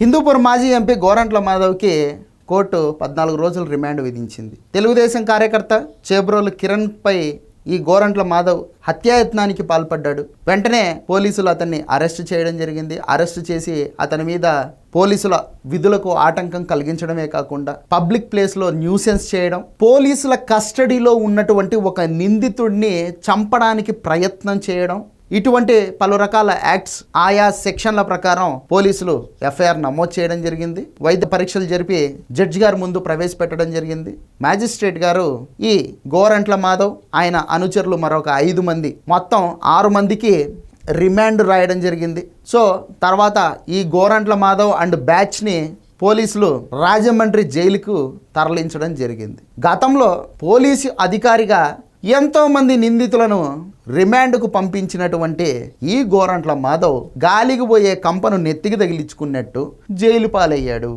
హిందూపూర్ మాజీ MP Gorantla మాధవ్కి court పద్నాలుగు రోజులు రిమాండ్ విధించింది. తెలుగుదేశం కార్యకర్త చేబ్రోలు కిరణ్పై ఈ గోరంట్ల మాధవ్ హత్యాయత్నానికి పాల్పడ్డాడు. వెంటనే పోలీసులు అతన్ని అరెస్ట్ చేయడం జరిగింది. అరెస్ట్ చేసి అతని మీద పోలీసుల విధులకు ఆటంకం కలిగించడమే కాకుండా పబ్లిక్ ప్లేస్లో న్యూసెన్స్ చేయడం పోలీసుల కస్టడీలో ఉన్నటువంటి ఒక నిందితుడిని చంపడానికి ప్రయత్నం చేయడం ఇటువంటి పలు రకాల యాక్ట్స్ ఆయా సెక్షన్ల ప్రకారం పోలీసులు ఎఫ్ఐఆర్ నమోదు చేయడం జరిగింది. వైద్య పరీక్షలు జరిపి జడ్జి గారి ముందు ప్రవేశపెట్టడం జరిగింది. మ్యాజిస్ట్రేట్ గారు ఈ గోరంట్ల మాధవ్ ఆయన అనుచరులు మరొక ఐదు మంది. మొత్తం ఆరు మందికి రిమాండ్ రాయడం జరిగింది. సో తర్వాత ఈ గోరంట్ల మాధవ్ అండ్ బ్యాచ్ని పోలీసులు రాజమండ్రి జైలుకు తరలించడం జరిగింది. గతంలో పోలీసు అధికారిగా ఎంతోమంది నిందితులను రిమాండ్కు పంపించినటువంటి ఈ గోరంట్ల మాధవ్ గాలికి పోయే కంపను నెత్తికి తగిలించుకున్నట్టు జైలు పాలయ్యాడు.